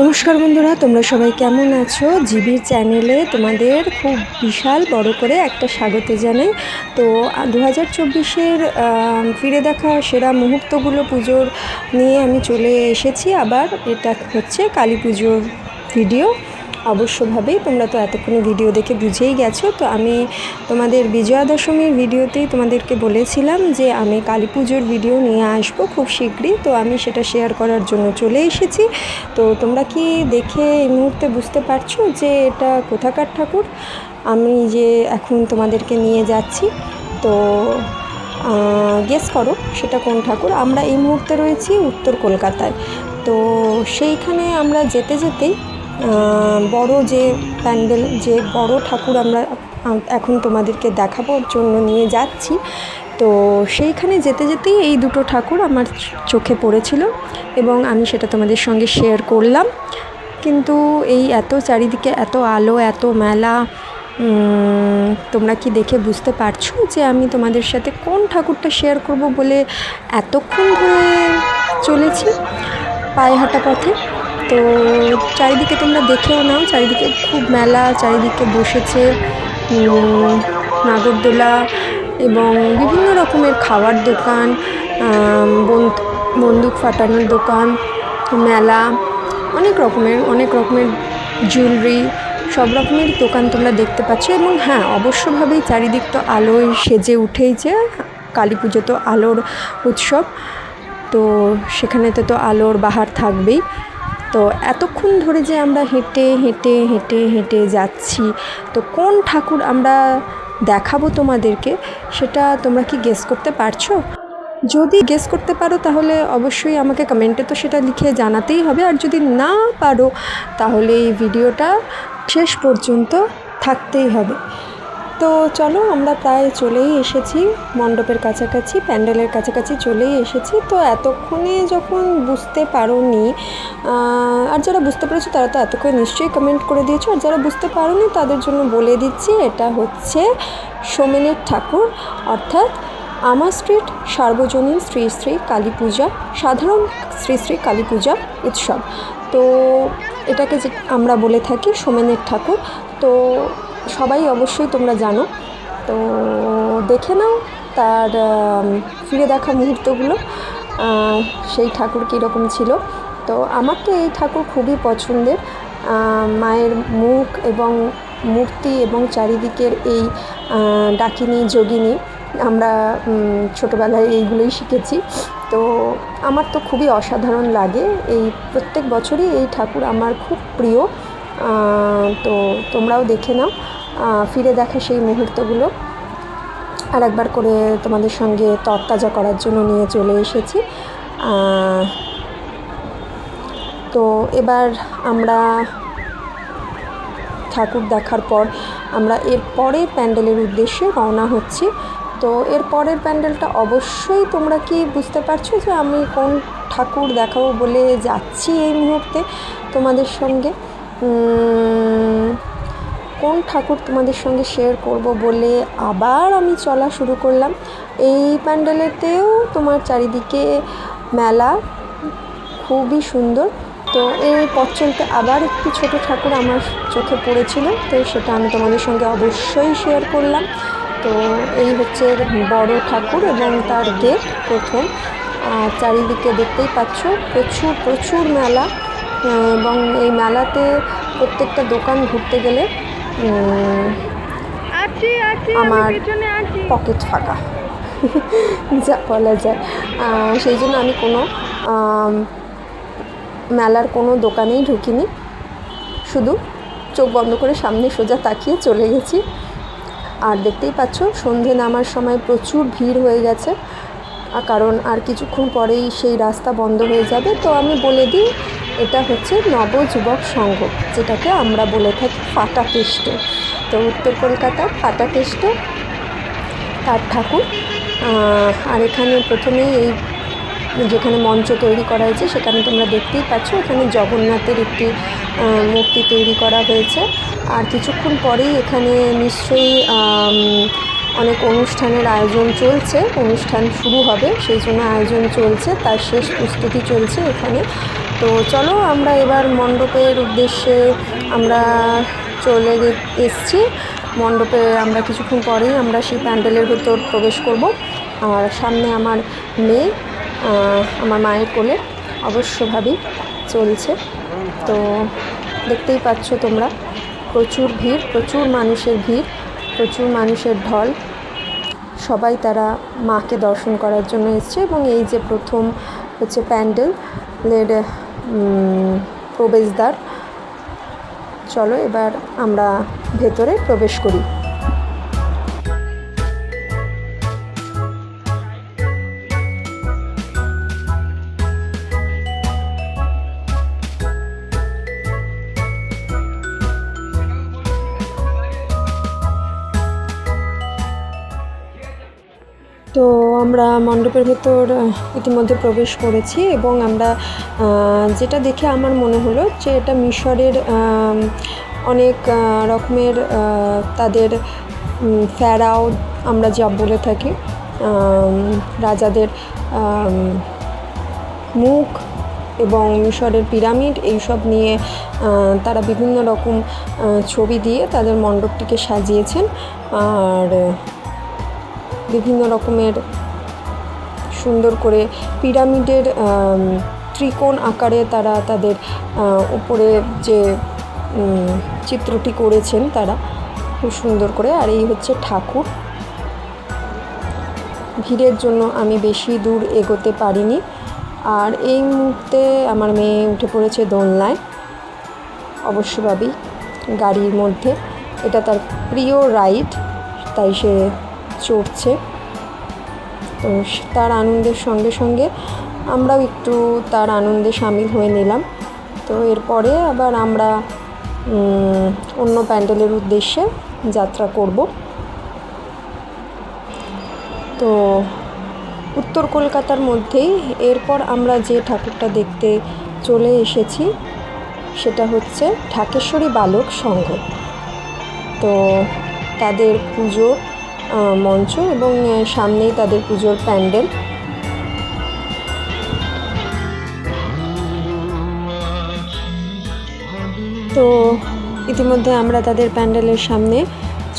নমস্কার বন্ধুরা, তোমরা সবাই কেমন আছো? জিবির চ্যানেলে তোমাদের খুব বিশাল বড় করে একটা স্বাগত জানাই। তো দু হাজার চব্বিশের ফিরে দেখা সেরা মুহূর্তগুলো পুজোর নিয়ে আমি চলে এসেছি। আবার এটা হচ্ছে কালী পুজোর ভিডিও অবশ্যভাবেই তোমরা তো এতক্ষণে ভিডিও দেখে বুঝেই গেছো। তো আমি তোমাদের বিজয়া দশমীর ভিডিওতেই তোমাদেরকে বলেছিলাম যে আমি কালী পুজোর ভিডিও নিয়ে আসব খুব শীঘ্রই। তো আমি সেটা শেয়ার করার জন্য চলে এসেছি। তো তোমরা কি দেখে এই মুহূর্তে বুঝতে পারছ যে এটা কোথাকার ঠাকুর? আমি যে এখন তোমাদেরকে নিয়ে যাচ্ছি, তো গেস করো সেটা কোন ঠাকুর? আমরা এই মুহূর্তে রয়েছি উত্তর কলকাতায়। তো সেইখানে আমরা যেতে যেতেই বড় যে প্যান্ডেল, যে বড় ঠাকুর আমরা এখন তোমাদেরকে দেখাবোর জন্য নিয়ে যাচ্ছি। তো সেইখানে যেতে যেতেই এই দুটো ঠাকুর আমার চোখে পড়েছিল এবং আমি সেটা তোমাদের সঙ্গে শেয়ার করলাম। কিন্তু এই এত চারিদিকে এত আলো, এত মেলা তোমরা কি দেখে বুঝতে পারছ যে আমি তোমাদের সাথে কোন ঠাকুরটা শেয়ার করব বলে এতক্ষণ ধরে চলেছি পায়ে হাঁটা পথে? তো চারিদিকে তোমরা দেখেও নাও, চারিদিকে খুব মেলা, চারিদিকে বসেছে নাগরদোলা এবং বিভিন্ন রকমের খাওয়ার দোকান বন্দুক ফাটানোর দোকান, মেলা, অনেক রকমের অনেক রকমের জুয়েলারি সব রকমের দোকান তোমরা দেখতে পাচ্ছ এবং হ্যাঁ অবশ্যভাবেই চারিদিক তো আলোয় সেজে উঠেইছে কালী পুজো তো আলোর উৎসব, তো সেখানেতে তো আলোর বাহার থাকবেই। তো এতক্ষণ ধরে যে আমরা হেঁটে হেঁটে হেঁটে হেঁটে যাচ্ছি, তো কোন ঠাকুর আমরা দেখাবো তোমাদেরকে সেটা তোমরা কি গেস করতে পারছ? যদি গেস করতে পারো তাহলে অবশ্যই আমাকে কমেন্টে তো সেটা লিখে জানাতেই হবে, আর যদি না পারো তাহলে এই ভিডিওটা শেষ পর্যন্ত থাকতেই হবে। তো চলো আমরা প্রায় চলেই এসেছি, মণ্ডপের কাছাকাছি, প্যান্ডেলের কাছাকাছি চলেই এসেছি। তো এতক্ষণে যখন বুঝতে পারো নি আর যারা বুঝতে পেরেছ তারা তো এতক্ষণ নিশ্চয়ই কমেন্ট করে দিয়েছ, আর যারা বুঝতে পারো নি তাদের জন্য বলে দিচ্ছি, এটা হচ্ছে সোমেনের ঠাকুর, অর্থাৎ আমার স্ট্রিট, সার্বজনীন শ্রী শ্রী কালী পূজা, সাধারণ শ্রী শ্রী কালী পূজা উৎসব। তো এটাকে যে আমরা বলে থাকি সোমেনের ঠাকুর, তো সবাই অবশ্যই তোমরা জানো। তো দেখে নাও তার ফিরে দেখা মুহূর্তগুলো। সেই ঠাকুর কীরকম ছিল। তো আমার তো এই ঠাকুর খুবই পছন্দের। মায়ের মুখ এবং মূর্তি এবং চারিদিকের এই ডাকিনী, যোগিনী আমরা ছোটোবেলায় এইগুলোই শিখেছি। তো আমার তো খুবই অসাধারণ লাগে। এই প্রত্যেক বছরই এই ঠাকুর আমার খুব প্রিয়। তো তোমরাও দেখে নাও। ফিরে দেখা সেই মুহূর্তগুলো। আর একবার করে তোমাদের সঙ্গে তরতাজা করার জন্য নিয়ে চলে এসেছি। তো এবার আমরা ঠাকুর দেখার পর আমরা এর পরের প্যান্ডেলের উদ্দেশ্যে রওনা হচ্ছি। তো এর পরের প্যান্ডেলটা অবশ্যই তোমরা কি বুঝতে পারছ যে আমি কোন ঠাকুর দেখাবো বলে যাচ্ছি এই মুহূর্তে তোমাদের সঙ্গে? কোন ঠাকুর তোমাদের সঙ্গে শেয়ার করব বলে আবার আমি চলা শুরু করলাম। এই প্যান্ডেলেতেও তোমার চারিদিকে মেলা খুবই সুন্দর। তো এই পথ চলতে আবার একটি ছোট ঠাকুর আমার চোখে পড়েছিল, তো সেটা আমি তোমাদের সঙ্গে অবশ্যই শেয়ার করলাম। তো এই হচ্ছে বড় ঠাকুর এবং তার গেট প্রথম। চারিদিকে দেখতেই পাচ্ছ প্রচুর প্রচুর মেলা। এবং এই মেলাতে প্রত্যেকটা দোকান ঘুরতে গেলে আমার পকেট ফাঁকা। যা বলা যায়। সেই জন্য আমি কোনো মেলার কোনো দোকানেই ঢুকিনি। শুধু চোখ বন্ধ করে সামনে সোজা তাকিয়ে চলে গেছি। আর দেখতেই পাচ্ছ সন্ধে নামার সময় প্রচুর ভিড় হয়ে গেছে। কারণ আর কিছুক্ষণ পরেই সেই রাস্তা বন্ধ হয়ে যাবে। তো আমি বলে দিই এটা হচ্ছে নবযুবক সংঘ, যেটাকে আমরা বলে থাকি ফাটা কেষ্ট তো উত্তর কলকাতার ফাটা কেষ্ট তার ঠাকুর। আর এখানে প্রথমেই এই যেখানে মঞ্চ তৈরি করা হয়েছে, সেখানে তোমরা দেখতেই পাচ্ছ, এখানে জগন্নাথের একটি মূর্তি তৈরি করা হয়েছে। আর কিছুক্ষণ পরেই এখানে নিশ্চয়ই অনেক অনুষ্ঠানের আয়োজন চলছে। অনুষ্ঠান শুরু হবে, সেই জন্য আয়োজন চলছে, তার শেষ প্রস্তুতি চলছে এখানে। তো চলো আমরা এবার মণ্ডপের উদ্দেশ্যে আমরা চলে এসছি। মণ্ডপে আমরা কিছুক্ষণ পরেই আমরা সেই প্যান্ডেলের ভেতর প্রবেশ করব। আর সামনে আমার মেয়ে আমার মায়ের কোলে অবশ্যভাবেই চলছে। তো দেখতেই পাচ্ছ তোমরা, প্রচুর ভিড়, প্রচুর মানুষের ভিড়, প্রচুর মানুষের ঢল। সবাই তারা মাকে দর্শন করার জন্য এসছে এবং এই যে প্রথম হচ্ছে প্যান্ডেলের প্রবেশদ্বার। চলো এবার আমরা ভেতরে প্রবেশ করি। তো আমরা মণ্ডপের ভেতর ইতিমধ্যে প্রবেশ করেছি এবং আমরা যেটা দেখে আমার মনে হলো যে এটা মিশরের অনেক রকমের তাদের ফেরাও আমরা যা বলে থাকি। রাজাদের মুখ এবং মিশরের পিরামিড এইসব নিয়ে তারা বিভিন্ন রকম ছবি দিয়ে তাদের মণ্ডপটিকে সাজিয়েছেন। আর বিভিন্ন রকমের সুন্দর করে পিরামিডের ত্রিকোণ আকারে তারা তাদের উপরে যে চিত্রটি করেছেন তারা, খুব সুন্দর করে। আর এই হচ্ছে ঠাকুর। ভিড়ের জন্য আমি বেশি দূর এগোতে পারিনি। আর এই মুহূর্তে আমার মেয়ে উঠে পড়েছে দোলনায়। অবশ্যভাবেই গাড়ির মধ্যে। এটা তার প্রিয় রাইড, তাই সে চড়ছে। তো তার আনন্দের সঙ্গে সঙ্গে আমরাও একটু তার আনন্দে সামিল হয়ে নিলাম। তো এরপরে আবার আমরা অন্য প্যান্ডেলের উদ্দেশ্যে যাত্রা করব। তো উত্তর কলকাতার মধ্যেই এরপর আমরা যে ঠাকুরটা দেখতে চলে এসেছি, সেটা হচ্ছে ঠাকেশ্বরী বালক সংঘ। তো তাদের পুজোর মঞ্চ এবং সামনেই তাদের পুজোর প্যান্ডেল। তো ইতিমধ্যে আমরা তাদের প্যান্ডেলের সামনে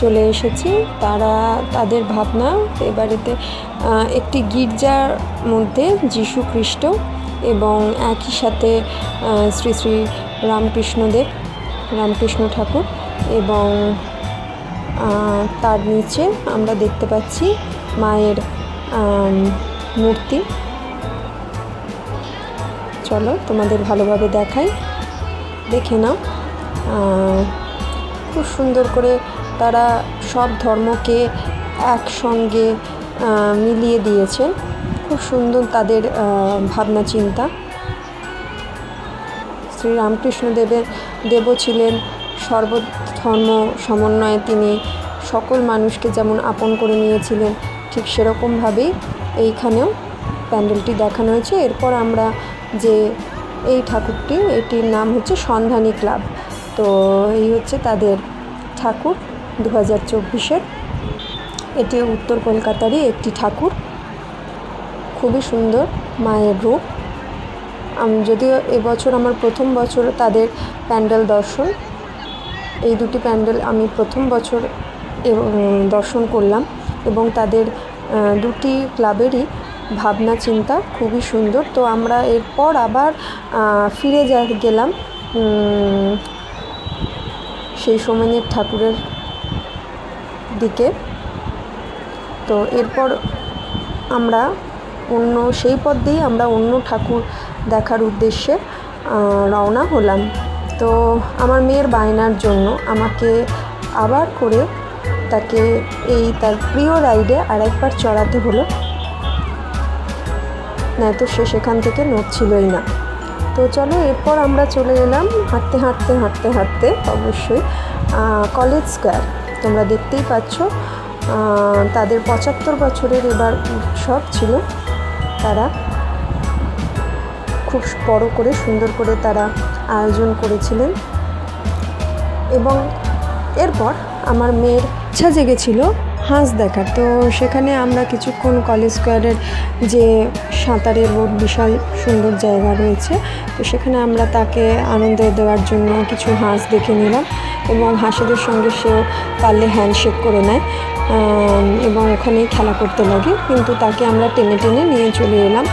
চলে এসেছি। তারা তাদের ভাবনা, এবারেতে একটি গির্জার মধ্যে যীশু খ্রিস্ট এবং একই সাথে শ্রী শ্রী রামকৃষ্ণদেব, রামকৃষ্ণ ঠাকুর এবং তার নিচে আমরা দেখতে পাচ্ছি মায়ের মূর্তি। চলো তোমাদের ভালোভাবে দেখাই। দেখে নাও। খুব সুন্দর করে তারা সব ধর্মকে একসঙ্গে মিলিয়ে দিয়েছে। খুব সুন্দর তাদের ভাবনা চিন্তা। শ্রী রামকৃষ্ণদেবের দেবও ছিলেন সর্বধর্ম সমন্বয়ে তিনি সকল মানুষকে যেমন আপন করে নিয়েছিলেন, ঠিক সেরকমভাবেই এইখানেও প্যান্ডেলটি দেখানো হয়েছে। এরপর আমরা যে এই ঠাকুরটি, এটির নাম হচ্ছে সন্ধানী ক্লাব। তো এই হচ্ছে তাদের ঠাকুর দু হাজার চব্বিশের। এটি উত্তর কলকাতারই একটি ঠাকুর। খুবই সুন্দর মায়ের রূপ। যদিও এবছর আমার প্রথম বছর তাদের প্যান্ডেল দর্শন এই দুটি প্যান্ডেল আমি প্রথম বছর দর্শন করলাম এবং তাদের দুটি ক্লাবেরই ভাবনা চিন্তা খুবই সুন্দর। তো আমরা এরপর আবার ফিরে যা, গেলাম সেই সময়ের ঠাকুরের দিকে। তো এরপর আমরা অন্য, সেই পথ দিয়েই আমরা অন্য ঠাকুর দেখার উদ্দেশ্যে রওনা হলাম। তো আমার মেয়ের বায়নার জন্য আমাকে আবার করে তাকে এই তার প্রিয় রাইডে আরেকবার চড়াতে হলো। নয়তো সে সেখান থেকে নড়ছিলই না। তো চলো, এরপর আমরা চলে এলাম হাঁটতে হাঁটতে হাঁটতে হাঁটতে, অবশ্যই কলেজ স্কোয়ার। তোমরা দেখতেই পাচ্ছ তাদের পঁচাত্তর বছরের এবার উৎসব ছিল তারা। খুব বড় করে সুন্দর করে তারা আয়োজন করেছিলেন। এবং এরপর আমার মেয়ের ইচ্ছা জেগেছিল হাঁস দেখার। তো সেখানে আমরা কিছুক্ষণ কলেজ স্কোয়ারের যে সাঁতারের বোট বিশাল সুন্দর জায়গা রয়েছে, তো সেখানে আমরা তাকে আনন্দ দেওয়ার জন্য কিছু হাঁস দেখে নিলাম এবং হাঁসেদের সঙ্গে সেও পারলে হ্যান্ডশেক করে নেয়। এবং ওখানেই খেলা করতে লাগে। কিন্তু তাকে আমরা টেনে টেনে নিয়ে চলে এলাম।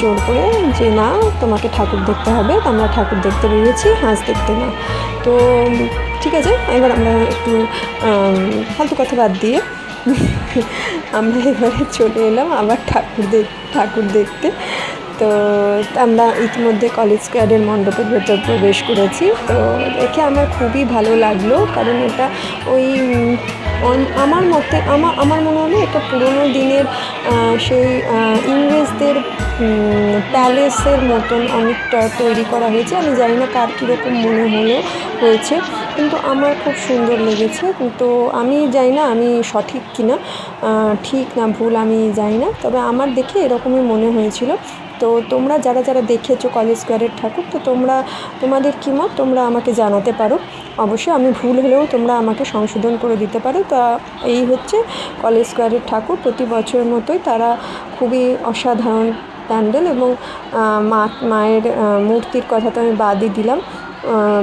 জোর করে যে, না, তোমাকে ঠাকুর দেখতে হবে। আমরা ঠাকুর দেখতে বেরিয়েছি, হাঁস দেখতে না। তো, ঠিক আছে, এবার আমরা একটু ফালতু কথা বাদ দিয়ে আমরা এবারে চলে এলাম আবার ঠাকুর দেখ, ঠাকুর দেখতে। তো আমরা ইতিমধ্যে কলেজ স্কোয়ারের মণ্ডপের ভেতর প্রবেশ করেছি। তো দেখে আমার খুবই ভালো লাগল, কারণ এটা ওই আমার মতে আমার আমার মনে হলো এটা পুরোনো দিনের সেই ইংরেজদের প্যালেসের মতন অনেকটা তৈরি করা হয়েছে। আমি জানি না কার কীরকম মনে হলো, হয়েছে, কিন্তু আমার খুব সুন্দর লেগেছে। তো আমি জানি না আমি সঠিক কিনা ঠিক না ভুল আমি জানি না, তবে আমার দেখে এরকমই মনে হয়েছিল। তো তোমরা যারা যারা দেখেছ কলেজ স্কোয়ারের ঠাকুর, তো তোমরা, তোমাদের কী মত? তোমরা আমাকে জানাতে পারো। অবশ্যই আমি ভুল হলেও তোমরা আমাকে সংশোধন করে দিতে পারো। তা এই হচ্ছে কলেজ স্কোয়ারের ঠাকুর। প্রতি বছরের মতোই তারা খুবই অসাধারণ প্যান্ডেল এবং মা, মায়ের মূর্তির কথা তো আমি বাদই দিলাম।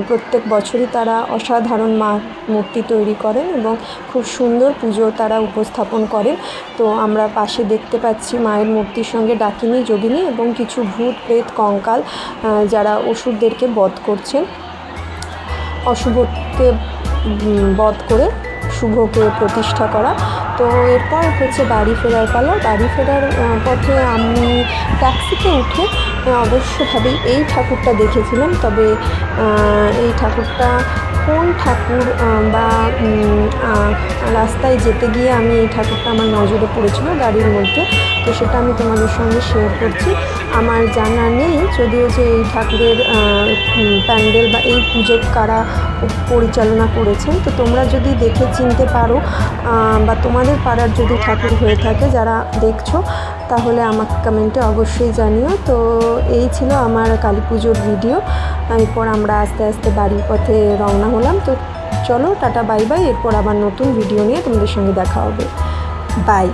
প্রত্যেক বছরই তারা অসাধারণ মা মূর্তি তৈরি করেন এবং খুব সুন্দর পুজো তারা উপস্থাপন করেন। তো আমরা পাশে দেখতে পাচ্ছি মায়ের মূর্তির সঙ্গে ডাকিনী, যোগিনী এবং কিছু ভূত, প্রেত, কঙ্কাল যারা ওষুধদেরকে বধ করছেন। অশুভকে বধ করে শুভকে প্রতিষ্ঠা করা। তো এরপর হচ্ছে বাড়ি ফেরার পালা। বাড়ি ফেরার পথে আমি ট্যাক্সিতে উঠে অবশ্যভাবেই এই ঠাকুরটা দেখেছিলাম। তবে এই ঠাকুরটা কোন ঠাকুর বা রাস্তায় যেতে গিয়ে আমি এই ঠাকুরটা আমার নজরে পড়েছিল গাড়ির মধ্যে, তো সেটা আমি তোমাদের সঙ্গে শেয়ার করছি। আমার জানা নেই, যদিও যে এই ঠাকুরের প্যান্ডেল বা এই পুজো কারা পরিচালনা করেছেন, তো তোমরা যদি দেখে চিনতে পারো বা তোমাদের পাড়ার যদি ঠাকুর হয়ে থাকে যারা দেখছ, তাহলে আমাকে কমেন্টে অবশ্যই জানিও। তো এই ছিল আমার কালী পুজোর ভিডিও এরপর আমরা আস্তে আস্তে বাড়ির পথে রওনা হলাম। তো চলো, টাটা বাই বাই এরপর আবার নতুন ভিডিও নিয়ে তোমাদের সঙ্গে দেখা হবে। বাই